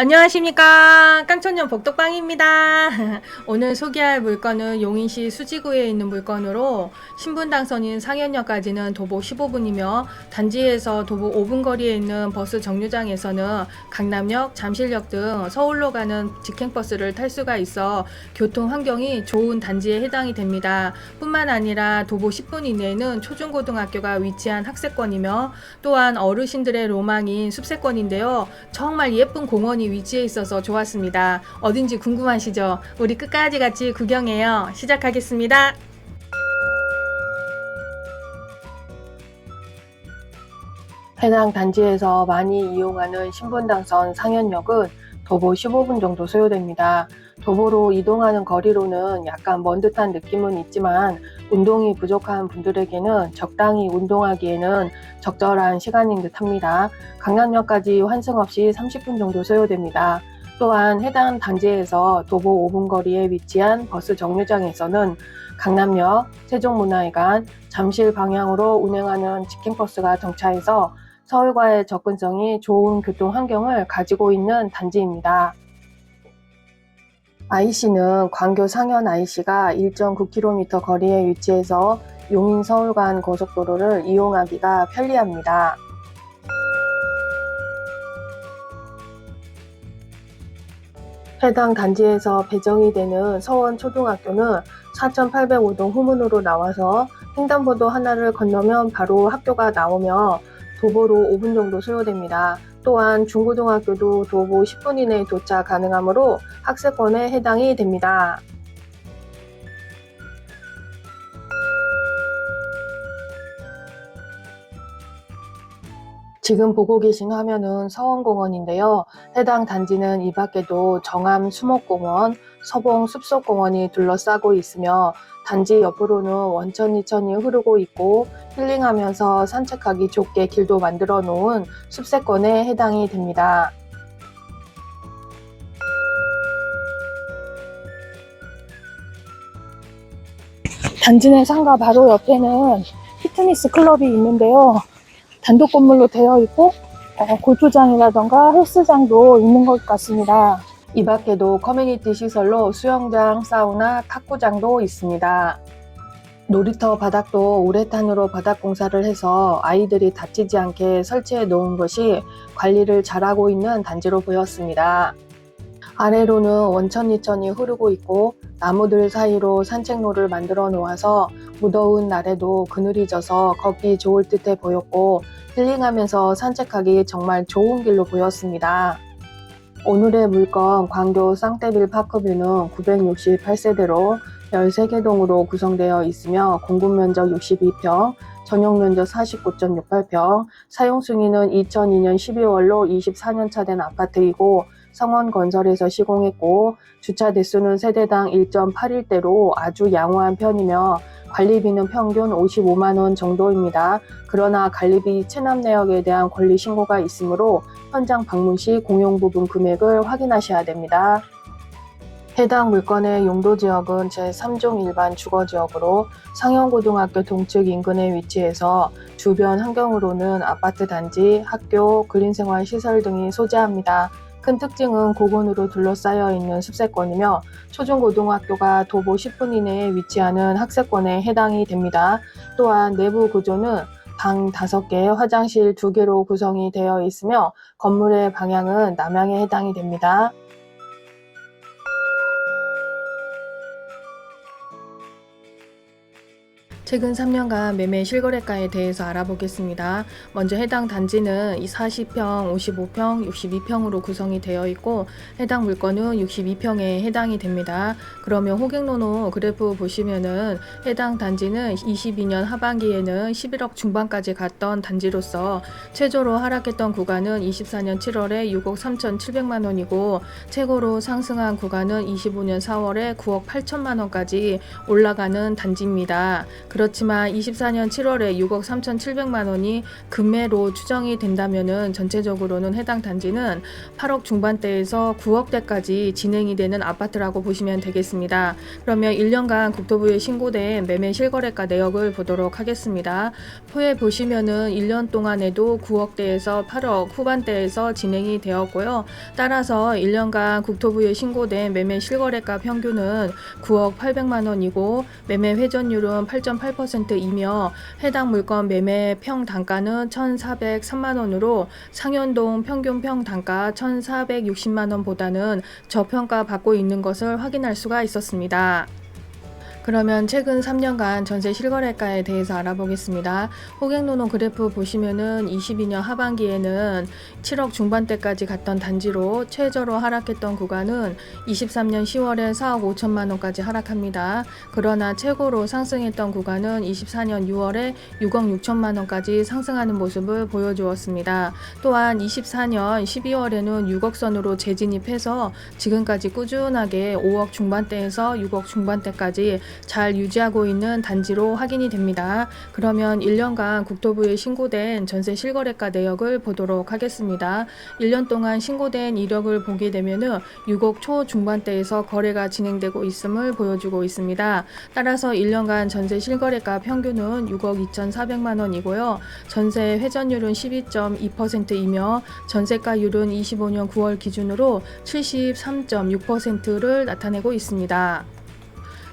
안녕하십니까. 깡천년 복덕방입니다. 오늘 소개할 물건은 용인시 수지구에 있는 물건으로 신분 당선인 상현역까지는 도보 15분이며 단지에서 도보 5분 거리에 있는 버스 정류장에서는 강남역, 잠실역 등 서울로 가는 직행버스를 탈 수가 있어 교통 환경이 좋은 단지에 해당이 됩니다. 뿐만 아니라 도보 10분 이내에는 초중고등학교가 위치한 학세권이며 또한 어르신들의 로망인 숲세권인데요. 정말 예쁜 공원이 위치해 있어서 좋았습니다. 어딘지 궁금하시죠? 우리 끝까지 같이 구경해요. 시작하겠습니다. 해당 단지에서 많이 이용하는 신분당선 상현역은 도보 15분 정도 소요됩니다. 도보로 이동하는 거리로는 약간 먼 듯한 느낌은 있지만 운동이 부족한 분들에게는 적당히 운동하기에는 적절한 시간인 듯 합니다. 강남역까지 환승 없이 30분 정도 소요됩니다. 또한 해당 단지에서 도보 5분 거리에 위치한 버스 정류장에서는 강남역, 세종문화회관, 잠실 방향으로 운행하는 직행버스가 정차해서 서울과의 접근성이 좋은 교통 환경을 가지고 있는 단지입니다. IC는 광교 상현 IC가 1.9km 거리에 위치해서 용인 서울 간 고속도로를 이용하기가 편리합니다. 해당 단지에서 배정이 되는 서원 초등학교는 4,805동 후문으로 나와서 횡단보도 하나를 건너면 바로 학교가 나오며 도보로 5분 정도 소요됩니다. 또한 중고등학교도 도보 10분 이내에 도착 가능하므로 학세권에 해당이 됩니다. 지금 보고 계신 화면은 서원공원인데요. 해당 단지는 이 밖에도 정암 수목공원, 서봉 숲속공원이 둘러싸고 있으며 단지 옆으로는 원천 이천이 흐르고 있고 힐링하면서 산책하기 좋게 길도 만들어 놓은 숲세권에 해당이 됩니다. 단지 내 상가 바로 옆에는 피트니스 클럽이 있는데요. 단독 건물로 되어 있고 어, 골프장이라던가 헬스장도 있는 것 같습니다. 이 밖에도 커뮤니티 시설로 수영장, 사우나, 탁구장도 있습니다. 놀이터 바닥도 우레탄으로 바닥 공사를 해서 아이들이 다치지 않게 설치해 놓은 것이 관리를 잘하고 있는 단지로 보였습니다. 아래로는 원천 이천이 흐르고 있고 나무들 사이로 산책로를 만들어 놓아서 무더운 날에도 그늘이 져서 걷기 좋을 듯해 보였고 힐링하면서 산책하기 정말 좋은 길로 보였습니다. 오늘의 물건 광교 쌍떼빌 파크뷰는 968세대로 13개 동으로 구성되어 있으며 공급 면적 62평, 전용 면적 49.68평, 사용 승인은 2002년 12월로 24년 차 된 아파트이고 성원 건설에서 시공했고 주차 대수는 세대당 1.81대로 아주 양호한 편이며 관리비는 평균 55만 원 정도입니다. 그러나 관리비 체납 내역에 대한 권리 신고가 있으므로 현장 방문 시 공용 부분 금액을 확인하셔야 됩니다. 해당 물건의 용도 지역은 제3종 일반 주거 지역으로 상영고등학교 동측 인근에 위치해서 주변 환경으로는 아파트 단지, 학교, 그린생활 시설 등이 소재합니다. 큰 특징은 고건으로 둘러싸여 있는 숲세권이며 초중고등학교가 도보 10분 이내에 위치하는 학세권에 해당이 됩니다. 또한 내부 구조는 방 5개, 화장실 2개로 구성이 되어 있으며 건물의 방향은 남향에 해당이 됩니다. 최근 3년간 매매 실거래가에 대해서 알아보겠습니다. 먼저 해당 단지는 이 40평, 55평, 62평으로 구성이 되어 있고 해당 물건은 62평에 해당이 됩니다. 그러면 호갱노노 그래프 보시면은 해당 단지는 22년 하반기에는 11억 중반까지 갔던 단지로서 최저로 하락했던 구간은 24년 7월에 6억 3,700만 원이고 최고로 상승한 구간은 25년 4월에 9억 8천만 원까지 올라가는 단지입니다. 그렇지만 24년 7월에 6억 3,700만 원이 금매로 추정이 된다면은 전체적으로는 해당 단지는 8억 중반대에서 9억대까지 진행이 되는 아파트라고 보시면 되겠습니다. 그러면 1년간 국토부에 신고된 매매 실거래가 내역을 보도록 하겠습니다. 포에 보시면은 1년 동안에도 9억대에서 8억 후반대에서 진행이 되었고요. 따라서 1년간 국토부에 신고된 매매 실거래가 평균은 9억 800만 원이고 매매 회전율은 8.8% 이며 해당 물건 매매 평 단가는 1,403만 원으로 상현동 평균 평 단가 1,460만 원보다는 저평가 받고 있는 것을 확인할 수가 있었습니다. 그러면 최근 3년간 전세 실거래가에 대해서 알아보겠습니다. 호갱노노 그래프 보시면은 22년 하반기에는 7억 중반대까지 갔던 단지로 최저로 하락했던 구간은 23년 10월에 4억 5천만 원까지 하락합니다. 그러나 최고로 상승했던 구간은 24년 6월에 6억 6천만 원까지 상승하는 모습을 보여주었습니다. 또한 24년 12월에는 6억 선으로 재진입해서 지금까지 꾸준하게 5억 중반대에서 6억 중반대까지 잘 유지하고 있는 단지로 확인이 됩니다. 그러면 1년간 국토부에 신고된 전세 실거래가 내역을 보도록 하겠습니다. 1년 동안 신고된 이력을 보게 되면은 6억 초 중반대에서 거래가 진행되고 있음을 보여주고 있습니다. 따라서 1년간 전세 실거래가 평균은 6억 2,400만 원이고요. 전세 회전율은 12.2%이며 전세가율은 25년 9월 기준으로 73.6%를 나타내고 있습니다.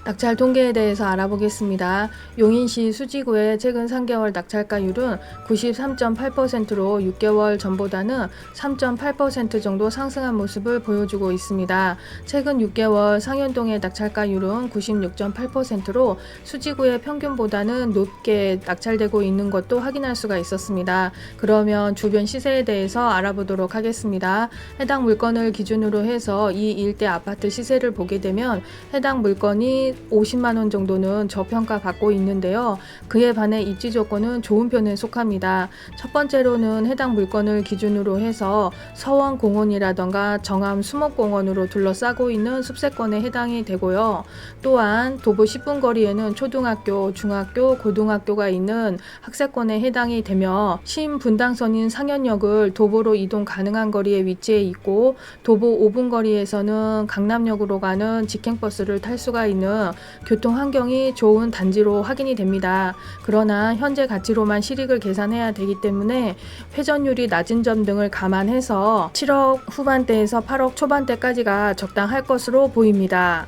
낙찰 통계에 대해서 알아보겠습니다. 용인시 수지구의 최근 3개월 낙찰가율은 93.8%로 6개월 전보다는 3.8% 정도 상승한 모습을 보여주고 있습니다. 최근 6개월 상현동의 낙찰가율은 96.8%로 수지구의 평균보다는 높게 낙찰되고 있는 것도 확인할 수가 있었습니다. 그러면 주변 시세에 대해서 알아보도록 하겠습니다. 해당 물건을 기준으로 해서 이 일대 아파트 시세를 보게 되면 해당 물건이 50만 원 정도는 저평가 받고 있는데요. 그에 반해 입지 조건은 좋은 편에 속합니다. 첫 번째로는 해당 물건을 기준으로 해서 서원 공원이라던가 정암 수목 공원으로 둘러싸고 있는 숲세권에 해당이 되고요. 또한 도보 10분 거리에는 초등학교, 중학교, 고등학교가 있는 학세권에 해당이 되며 신분당선인 상현역을 도보로 이동 가능한 거리에 위치해 있고 도보 5분 거리에서는 강남역으로 가는 직행버스를 탈 수가 있는 교통 환경이 좋은 단지로 확인이 됩니다. 그러나 현재 가치로만 실익을 계산해야 되기 때문에 회전율이 낮은 점 등을 감안해서 7억 후반대에서 8억 초반대까지가 적당할 것으로 보입니다.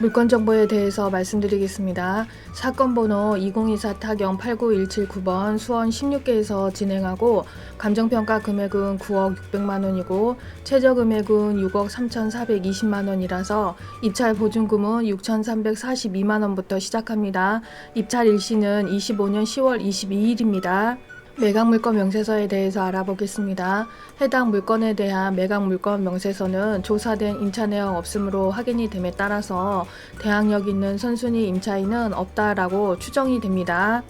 물건 정보에 대해서 말씀드리겠습니다. 사건 번호 2024 타경 89179번 수원 16개에서 진행하고 감정평가 금액은 9억 600만 원이고 최저 금액은 6억 3,420만 원이라서 입찰 보증금은 6,342만 원부터 시작합니다. 입찰 일시는 25년 10월 22일입니다. 매각 물건 명세서에 대해서 알아보겠습니다. 해당 물건에 대한 매각 물건 명세서는 조사된 임차 내용 없음으로 확인이 됨에 따라서 대항력 있는 선순위 임차인은 없다라고 추정이 됩니다.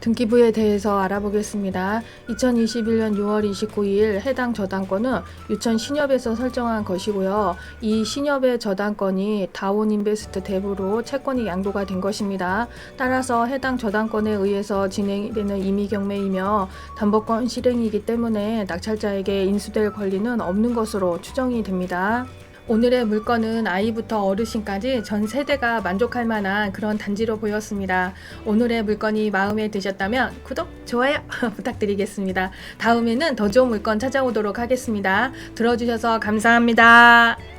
등기부에 대해서 알아보겠습니다. 2021년 6월 29일 해당 저당권은 유천 신협에서 설정한 것이고요. 이 신협의 저당권이 다온인베스트 대부로 채권이 양도가 된 것입니다. 따라서 해당 저당권에 의해서 진행이 되는 임의경매이며 담보권 실행이기 때문에 낙찰자에게 인수될 권리는 없는 것으로 추정이 됩니다. 오늘의 물건은 아이부터 어르신까지 전 세대가 만족할 만한 그런 단지로 보였습니다. 오늘의 물건이 마음에 드셨다면 구독, 좋아요 부탁드리겠습니다. 다음에는 더 좋은 물건 찾아오도록 하겠습니다. 들어주셔서 감사합니다.